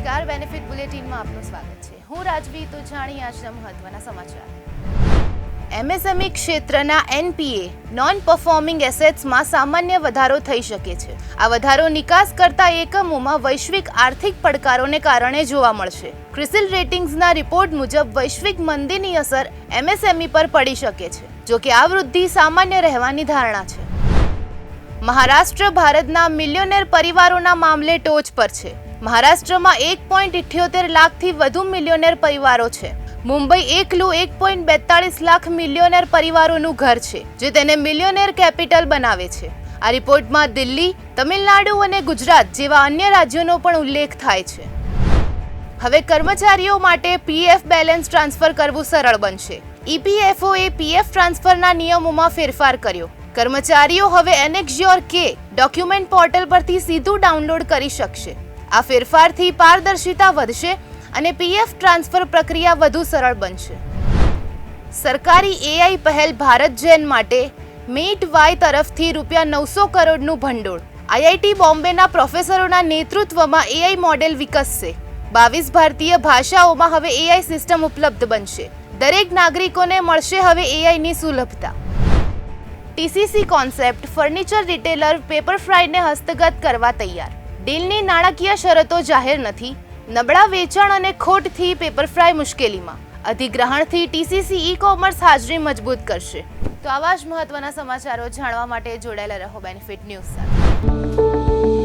નમસ્કાર બેનિફિટ બુલેટિનમાં આપનું સ્વાગત છે. હું રાજવી તો જાણી આજના મહત્વના સમાચાર. એમએસએમઈ ક્ષેત્રના એનપીએ નોન પરફોર્મિંગ એસેટ્સમાં સામાન્ય વધારો થઈ શકે છે. આ વધારો નિકાસ કરતા એકમોમાં વૈશ્વિક આર્થિક પડકારોને કારણે જોવા મળશે. ક્રિસિલ રેટિંગ્સના રિપોર્ટ મુજબ વૈશ્વિક મંદીની અસર એમએસએમઈ પર પડી શકે છે, જો કે આ વૃદ્ધિ સામાન્ય રહેવાની ધારણા છે. મહારાષ્ટ્ર, ભારતના મિલિયોનેર પરિવારોના મામલે ટોચ પર છે. મહારાષ્ટ્રમાં એક પોઈન્ટ ઇઠ્યોતેર લાખથી વધુ મિલિયોનેર પરિવારો છે. મુંબઈ એકલું એક પોઈન્ટ બેતાળીસ લાખ મિલિયોનેર પરિવારોનું ઘર છે, જે તેને મિલિયોનેર કેપિટલ બનાવે છે. આ રિપોર્ટમાં દિલ્હી, તમિલનાડુ અને ગુજરાત જેવા અન્ય રાજ્યોનો પણ ઉલ્લેખ થાય છે. હવે કર્મચારીઓ માટે પીએફ બેલેન્સ ટ્રાન્સફર કરવું સરળ બનશે. ઈપીએફઓ એ પીએફ ટ્રાન્સફરના નિયમોમાં ફેરફાર કર્યો. કર્મચારીઓ હવે એનેક્ઝ્યોર કે ડોક્યુમેન્ટ પોર્ટલ પરથી સીધું ડાઉનલોડ કરી શકશે. આ ફેરફારથી પારદર્શિતા વધશે અને પીએફ ટ્રાન્સફર પ્રક્રિયા વધુ સરળ બનશે. સરકારી એઆઈ પહેલ ભારત જેન માટે મીટ વાય તરફથી રૂપિયા નવસો કરોડનું ભંડોળ. આઈઆઈટી બોમ્બેના પ્રોફેસરોના નેતૃત્વમાં એઆઈ મોડેલ વિકસશે. બાવીસ ભારતીય ભાષાઓમાં હવે એઆઈ સિસ્ટમ ઉપલબ્ધ બનશે. દરેક નાગરિકોને મળશે હવે એઆઈની સુલભતા. ટીસીસી કોન્સેપ્ટ, ફર્નિચર રિટેલર પેપરફ્રાયને હસ્તગત કરવા તૈયાર. ડીલની નાણાકીય શરતો જાહેર નથી, નબળા વેચાણ અને ખોટથી પેપરફ્રાય મુશ્કેલીમાં. અધિગ્રહણથી ટીસીસી ઈ કોમર્સ હાજરી મજબૂત કરશે. તો આવા જ મહત્વના સમાચારો જાણવા માટે જોડાયેલા રહો બેનિફિટ ન્યૂઝ સાથે.